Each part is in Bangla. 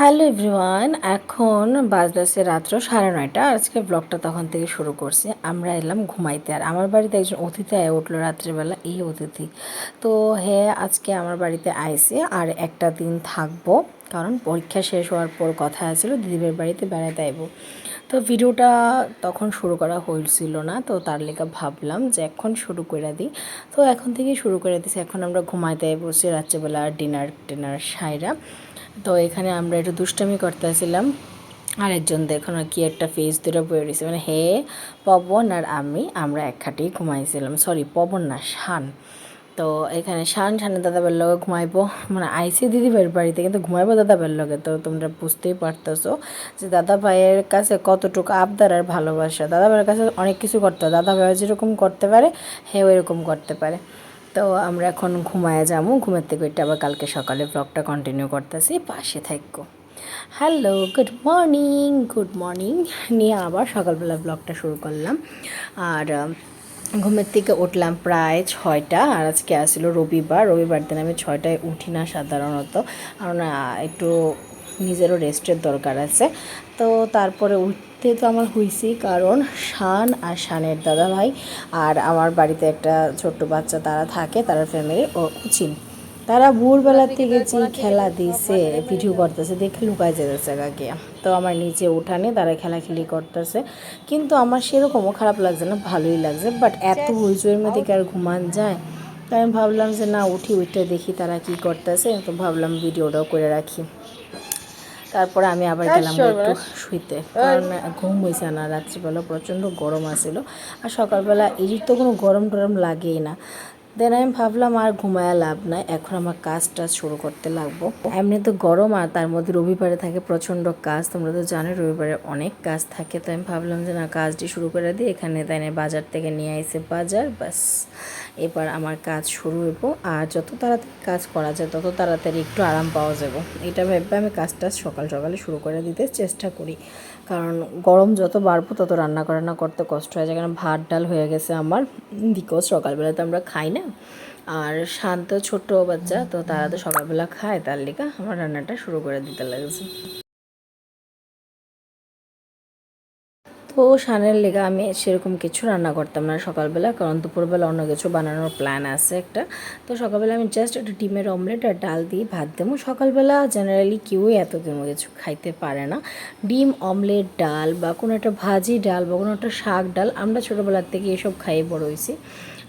হ্যালো এভরিওয়ান, এখন বাজদাসে রাত্র সাড়ে নয়টা। আজকে ব্লগটা তখন থেকে শুরু করছি। আমরা এলাম ঘুমাইতে। আর আমার বাড়িতে একজন অতিথি আয় উঠল রাত্রেবেলা, এই অতিথি। তো হ্যাঁ আজকে আমার বাড়িতে আইসে আর একটা দিন থাকব। কারণ পরীক্ষা শেষ হওয়ার পর কথা আছিল দিদিদের বাড়িতে বেড়াতে আইব। তো ভিডিওটা তখন শুরু করা হয়েছিল না, তো তার লেগে ভাবলাম যে এখন শুরু করে দিই। তো এখন থেকে শুরু করে দিছি। এখন আমরা ঘুমাইতে বসে রাত্রেবেলা ডিনার টিনার সাইরা। তো এখানে আমরা একটু দুষ্টামি করতেছিলাম। আরেকজন দেখুন আর কি একটা ফেস দুটো বয়ে রয়েছে। মানে হে, পবন আর আমি, আমরা এক খাটেই ঘুমাইছিলাম। সরি পবন না, শান। তো এখানে শান, শানের দাদা বের লগে ঘুমাইবো। মানে আইসি দিদি বের বাড়িতে কিন্তু ঘুমাইবো দাদা বের লগে। তো তোমরা বুঝতেই পারতেছো যে দাদা ভাইয়ের কাছে কতটুকু আবদার আর ভালোবাসা। দাদা ভাইয়ের কাছে অনেক কিছু করতে হয়। দাদা ভাই যেরকম করতে পারে, হেও এরকম করতে পারে। তো আমরা এখন ঘুমায় যাব ঘুমের থেকে উঠে আবার কালকে সকালে ব্লগটা কন্টিনিউ করতেছি। পাশে থাকব hello good morning good morning নিয়ে আবার সকালবেলা ব্লগটা শুরু করলাম। আর ঘুমের থেকে উঠলাম প্রায় ছয়টা। আর আজকে আসছিল রবিবার। রবিবার দিন আমি ছয়টায় উঠি না সাধারণত। কারণ একটু নিজেরও রেস্টের দরকার আছে। তো তারপরে উঠতে তো আমার হয়েছি কারণ শান আর শানের দাদা ভাই আর আমার বাড়িতে একটা ছোট্ট বাচ্চা তারা থাকে, তারা ফ্যামিলি ও উচিন তারা ভোরবেলা থেকে যে খেলা দিছে ভিডিও করতেছে, দেখে লুকায় যেতেছে গিয়া তো আমার নিচে উঠানে তারা খেলাখেলি করতেছে। কিন্তু আমার সেরকমও খারাপ লাগছে না, ভালোই লাগছে বাট এত হইচইয়ের মধ্যে কি আর ঘুমান যায়? তাই আমি ভাবলাম যে না, উঠি, উঠে দেখি তারা কি করতেছে, তো ভাবলাম ভিডিওটাও করে রাখি। তারপরে আমি আবার গেলাম একটু শুইতে। কারণ ঘুম হয়েছে না রাত্রিবেলা প্রচণ্ড গরম আসছিল আর সকালবেলা এদিক তো কোনো গরম টরম লাগেই না। দেন আমি ভাবলাম আর ঘুমায়া লাভ নাই, এখন আমার কাজ টাজ শুরু করতে লাগবো। এমনি তো গরম আর তার মধ্যে রবিবারে থাকে প্রচণ্ড কাজ, তোমরা তো জানো রবিবারে অনেক কাজ থাকে। তো আমি ভাবলাম যে না, কাজটি শুরু করে দিই, এখানে তাই বাজার থেকে নিয়ে আইসে বাজার বাস এবার আমার কাজ শুরু হইব আর যত তাড়াতাড়ি কাজ করা যায়, তত তাড়াতাড়ি একটু আরাম পাওয়া যাবে। এটা ভেবে আমি কাজটা সকাল সকালে শুরু করে দিতে চেষ্টা করি। কারণ গরম যত বাড়বো তত রান্না করান্না করতে কষ্ট হয়ে। যায় কারণ ভাত, ডাল হয়ে গেছে আমার, বিকজ সকালবেলা তো আমরা খাই না। আর শান্ত ছোট বাচ্চা, তো তারা তো সকালবেলা খায়, তার লেগে আমার রান্নাটা শুরু করে দিতে লাগছে। তো সানের লেগে আমি সেরকম কিছু রান্না করতাম না সকালবেলা, কারণ দুপুরবেলা অন্য কিছু বানানোর প্ল্যান আছে একটা। তো সকালবেলা আমি জাস্ট একটা ডিমের অমলেট আর ডাল দিয়ে ভাত দেবো। সকালবেলা জেনারেলি কেউই এত কোনো কিছু খাইতে পারে না। ডিম অমলেট ডাল বা কোনো একটা ভাজি ডাল বা কোনো একটা শাক ডাল আমরা ছোটোবেলার থেকে এসব খাইয়ে বড় হয়েছি।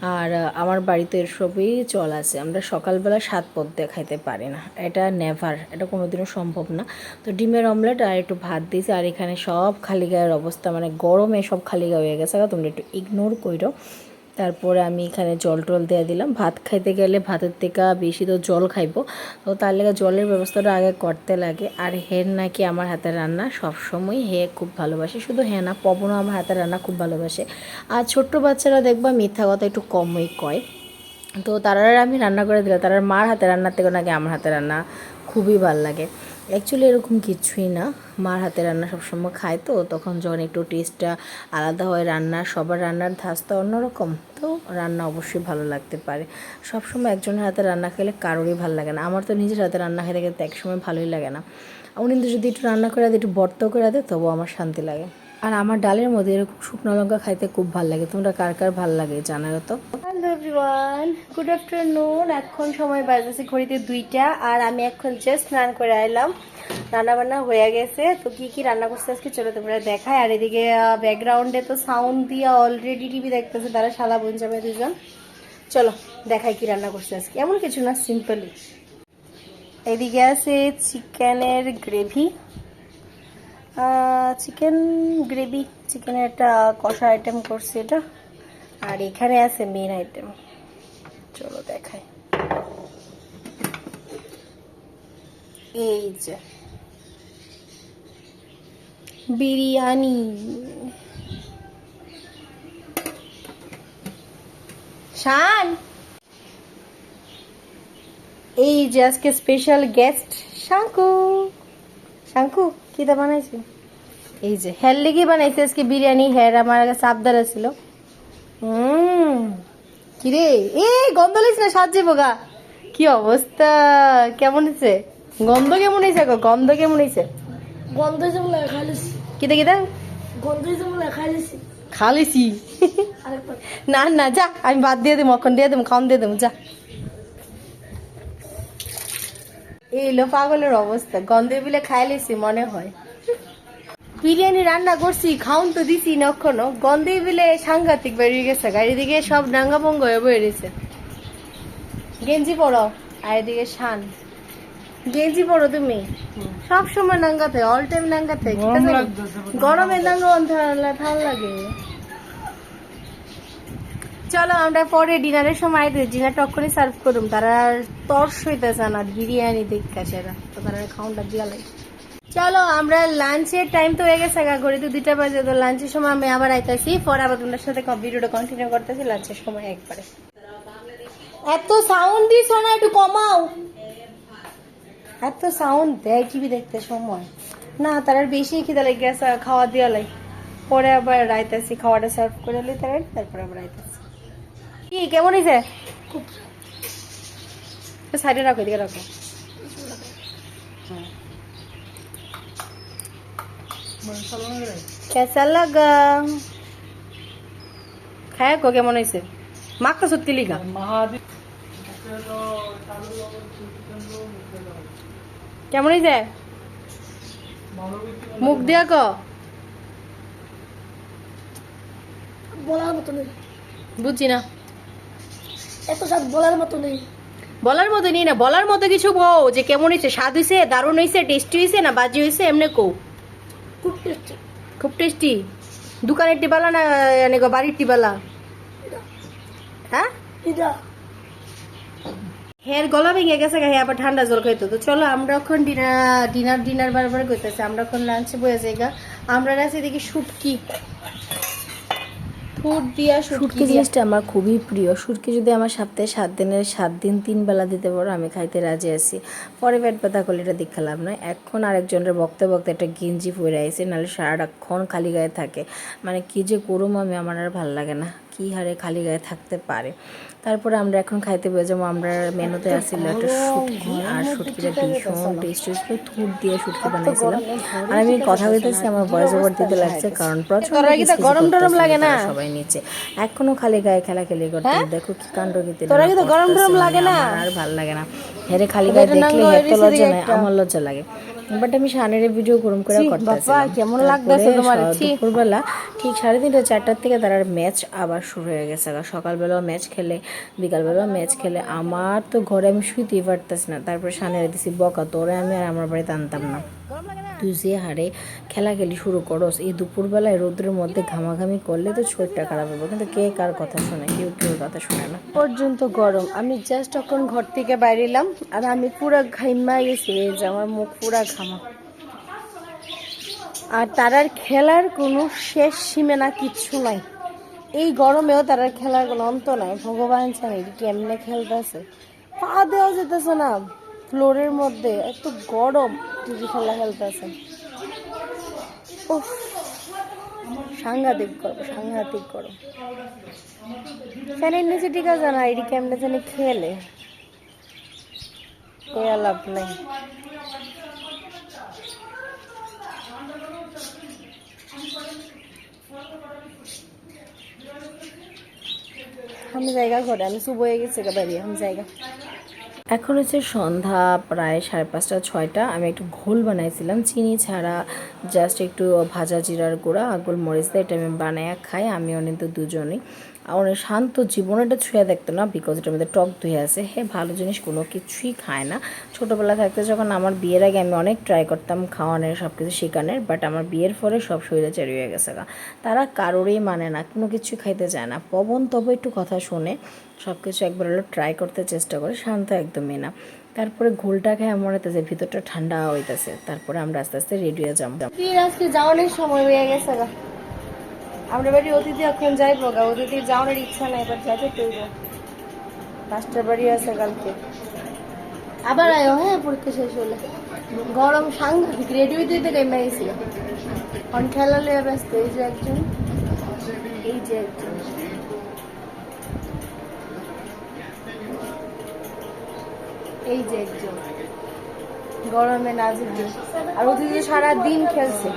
আর আমার বাড়িতে এসবই চল আছে। আমরা সকালবেলা সাত পদ দেখাইতে খাইতে পারি না। এটা নেভার এটা কোনোদিনও সম্ভব না। তো ডিমের অমলেট আর একটু ভাত দিয়েছি, আর এখানে সব খালি গায়ের অবস্থা। মানে গরমে সব খালি গায়ে হয়ে গেছে। তোমরা একটু ইগনোর করো তারপরে আমি এখানে জল টল দিয়ে দিলাম। ভাত খাইতে গেলে ভাতের থেকে বেশি তো জল খাইবো। তো তার লেগে জলের ব্যবস্থাটা আগে করতে লাগে। আর হের নাকি আমার হাতের রান্না সবসময় হে খুব ভালোবাসে। শুধু হ্যাঁ না, পবনও আমার হাতের রান্না খুব ভালোবাসে। আর ছোট্ট বাচ্চারা দেখবা মিথ্যা কথা একটু কমই কয়। তো তারা আমি রান্না করে দিলাম। তারার মার হাতে রান্নার থেকে নাকি আমার হাতে রান্না খুবই ভালো লাগে। অ্যাকচুয়ালি এরকম কিছুই না। মার হাতে রান্না সবসময় খায় তো, তখন যখন একটু টেস্টটা আলাদা হয় রান্না, সবার রান্নার ধাস তো অন্যরকম, তো রান্না অবশ্যই ভালো লাগতে পারে। সবসময় একজনের হাতে রান্না খেলে কারোরই ভালো লাগে না। আমার তো নিজের হাতে রান্না খেতে খেতে একসময় ভালোই লাগে না। উনি কিন্তু যদি একটু রান্না করে দেয়, একটু বর্ত করে দেয়, তবুও আমার শান্তি লাগে। আর আমার ডালের মধ্যে এরকম শুকনো লঙ্কা খাইতে খুব ভালো লাগে। তোমরা কার কার ভালো লাগে জানাও তো? গুড আফটারনুন এখন সময় বাজতেছে ঘড়িতে দুইটা আর আমি এখন জাস্ট স্নান করে আইলাম। রান্না বান্না হয়ে গেছে। তো কি কি রান্না করছে আজকে চলো তোমরা দেখায় আর এদিকে ব্যাকগ্রাউন্ডে তো সাউন্ড দিয়ে অলরেডি টিভি দেখতেছে তারা, শালা বোন যাবে দুজন চলো, দেখাই কি রান্না করছে আজকে। এমন কিছু না সিম্পলি এদিকে আছে চিকেনের গ্রেভি চিকেন গ্রেভি চিকেনের একটা কষা আইটেম করছে এটা। আর এখানে আছে মেন আইটেম চলো দেখাই। এই যে। বিরিয়ানি। শান! এই যে আজকে স্পেশাল গেস্ট শাঙ্কু। শাঙ্কু কিটা বানাইছি? এই যে হের লেগে বানাইছে আজকে বিরিয়ানি হের আমার কাছে আবদার ছিল। হুম কিরে? এ গন্ধ লিস না সাজে বোগা কি অবস্থা? কেমন হয়েছে গন্ধ কেমন হয়েছে গো? গন্ধ কেমন হয়েছে গন্ধ বলে খাইলেছি। কিতে কিতে গন্ধ বলে খাইলেছি। খালিছি না না যা আমি বাদ দিয়ে দেবো এখন দিয়ে দেবো খাওয়ান দিয়ে দেবো যা। এই লো পাগলের অবস্থা। গন্ধে বিলে খাইলেছি মনে হয়। বিরিয়ানি রান্না করছি খাউন তো দিছি না গন্ধে বিলে সাংঘাতিক বেরিয়ে গেছে গাড়ি দিকে সব ডাঙ্গা ভঙ্গ হয়ে বেরিয়েছে গেঞ্জি পরো আর এদিকে শান। গেঞ্জি পরো তুমি। সব সময় নাঙ্গাতে অল টাইম নাঙ্গাতে গরমে নাঙ্গা ভালো লাগে। চলো আমরা পরে ডিনারের সময় ডিনার টক্করে সার্ভ করুম। তারা তর্স হইতেছে না, বিরিয়ানি দেখা সেরা। তো তারা খাউনটা দিয়া লাগে চলো, আমরা লাঞ্চের টাইম তো হয়ে গেছে গা ঘড়িতে দুইটা বাজে। তো লাঞ্চের সময় আমি আবার আইতাছি। পরে আবার তোমার সাথে ভিডিওটা কন্টিনিউ করতেছি লাঞ্চের সময় একবারে। এত সাউন্ড দিস না, একটু কমাও। এত সাউন্ড দেয় টিভি দেখতে সময়। না, তার বেশি খিদে লেগে গেছে, খাওয়া দিয়া লাই। পরে আবার রাইতাছি খাওয়াটা সার্ভ করে লি তার তারপরে আবার রাইতাছি কি কেমন হয়েছে সাইডে রাখো এদিকে রাখো। খায় কো কেমন হয়েছে মাখতে সত্যি লিখা কেমন হয়েছে মুখ দিয়া ক। বলার মতো বুঝছি না। এত স্বাদ বলার মতো নেই। বলার মতো নেই না বলার মতো কিছু বউ যে কেমন হয়েছে স্বাদ হয়েছে দারুণ হয়েছে টেস্টি হয়েছে না বাজি হয়েছে এমনি কো খুব টেস্টি খুব টেস্টি দোকানের টিবালা না বাড়ির টিবালা? হ্যাঁ? হের গলা ভেঙে গেছে গা হে আবার ঠান্ডা জল খাইতো। তো চলো আমরা এখন ডিনার ডিনার ডিনার বারবার করতেছি। আমরা এখন লাঞ্চে বয়ে যাই গা। আমরা রাখছি দেখি শুটকি। ফুট দিয়া শুটকি জিনিসটা আমার খুবই প্রিয়। শুটকি যদি আমার সপ্তাহে সাত দিনের সাত দিন তিন বেলা দিতে পারো আমি খাইতে রাজি আছি। পরে পেট ব্যথা করলে এটা দেখা লাভ নয়। এখন আরেকজনের বক্তে বক্তে একটা গেঞ্জি পরে আইছে নাহলে সারাক্ষণ খালি গায়ে থাকে। মানে কি যে করুম আমি আমার আর ভালো লাগে না। কি হারে খালি গায়ে থাকতে পারে। তারপরে আমরা এখন খাইতে যাব আমরা মেনুতে আসছিল একটা শুটকি আর শুটকিটা ভীষণ টেস্টি ছিল থুট দিয়ে শুটকি বানাইছিলাম আর আমি কথা বলতেছি আমার বয়স ওভার দিতে লাগছে কারণ প্রচণ্ড গরম টরম লাগে না। সবাই নিচে। এখনও খালি গায়ে খেলা খেলি করতে দেখো কি কাণ্ড গীতে তোরা গরম টরম লাগে না? আর ভালো লাগে না। হেরে খালি গায়ে দেখলে হের লজ্জা নাই আমার লজ্জা লাগে। বাট আমি সানের ভিডিও গরম করে করতেছি কেমন লাগতেছে তোমার? দুপুরবেলা ঠিক সাড়ে তিনটা চারটার থেকে তার ম্যাচ আবার শুরু হয়ে গেছে। সকালবেলাও ম্যাচ খেলে বিকালবেলাও ম্যাচ খেলে। আমার তো ঘরে আমি শুইতেই পারতেছি না। তারপরে সানের দিছি বকা তোরে আমি আর আমার বাড়িতে আনতাম না। তুই যে হারে খেলা খেলি শুরু করস এই দুপুরবেলায় রোদ্রের মধ্যে ঘামাঘামি করলে তো শরীরটা খারাপ হবে। কিন্তু কে কার কথা শোনে? কেউ কেউ কথা শোনে না। পর্যন্ত গরম। আমি জাস্ট তখন ঘর থেকে বাইরে এলাম আর আমি পুরা ঘাইমা গেছি। এই যে আমার মুখ পুরা ঘামা। আর তারার খেলার কোনো শেষ সীমানা কিচ্ছু নাই। এই গরমেও তারার খেলার কোনো অন্ত নাই। ভগবান জানে কেমনে খেলতেছে। পা দেওয়া যেতেছে না। ফ্লোরের মধ্যে এত গরম। টিভি খেলা খেলতেছে। উফ, সাংঘাতিক গরম সাংঘাতিক গরম। ফ্যানের নিচে ঠিক আছে না এটি কেমনে জানি খেলে। কয়া লাভ নাই। আমি জায়গা ঘরে আমি শুভ হয়ে গেছে বাড়ি আমি জায়গা। এখন হচ্ছে সন্ধ্যা প্রায় সাড়ে পাঁচটা, ছয়টা। আমি একটু ঘোল বানাইছিলাম, চিনি ছাড়া জাস্ট একটু ভাজা জিরার গুঁড়া, আর গোলমরিচ দিয়ে এটা আমি বানাইয়া খাই আমি অনেক দুজনেই। আর অনেক শান্ত জীবন, এটা ছুঁয়ে দেখতো না বিকজ এটার মধ্যে টক ধুয়ে আছে। হে, ভালো জিনিস, কোনো কিছুই খায় না। ছোটোবেলা থাকতে যখন আমার বিয়ের আগে আমি অনেক ট্রাই করতাম খাওয়ানোর সব কিছু শেখানোর বাট আমার বিয়ের পরে সব শরীরে চারি হয়ে গেছে তারা কারোরই মানে না, কোনো কিছু খাইতে চায় না। পবন তবে একটু কথা শুনে। সব কিছু একবার হলো ট্রাই করতে চেষ্টা করে, শান্ত একদমই না। তারপরে ঘোলটা খেয়ে মনে হইতেছে ভিতরটা ঠান্ডা হইতেছে, তারপরে আমরা আস্তে আস্তে রেডি হয়ে যাব। আজকে যাওয়ানোর সময় হয়ে গেছে আমরা বাড়ি অতিথি এখন যাইবো গা অতিথি যাওয়ানোর ইচ্ছা নাই, এবার যাইতে তৈব পাঁচটার বাড়ি আছে কালকে। আবার আয়ো হ্যাঁ পরীক্ষা শেষ হলে। গরম সাংঘাতিক রেডি হইতে হইতে গাইমা গেছিল অন খেলা লইয়া ব্যস্ত, এই যে একজন, এই যে একজন। এই যে একজন। গরমে না যেতে আর অতিথি সারা দিন খেলছে।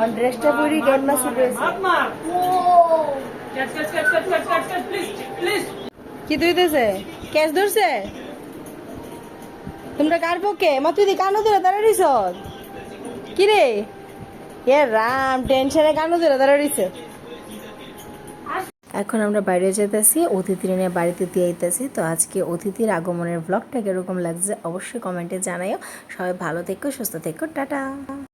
আর ড্রেসটা পরি গেম না শুকিয়েছে কি তুইতেছে ক্যাচ ধরছে? তোমরা কার পক্ষে? মা, তুই কানো ধরে দাঁড়া কি রে? এ রাম টেনশনে কানো ধরে দাঁড়া রইছে এখন আমরা বাইরে যেতেছি অতিথি নিয়ে বাড়িতে দিয়ে আইতেছি তো আজকে অতিথির আগমনের ব্লগটা কীরকম লাগছে অবশ্যই কমেন্টে জানাইও। সবাই ভালো থেকো, সুস্থ থেকো, টাটা।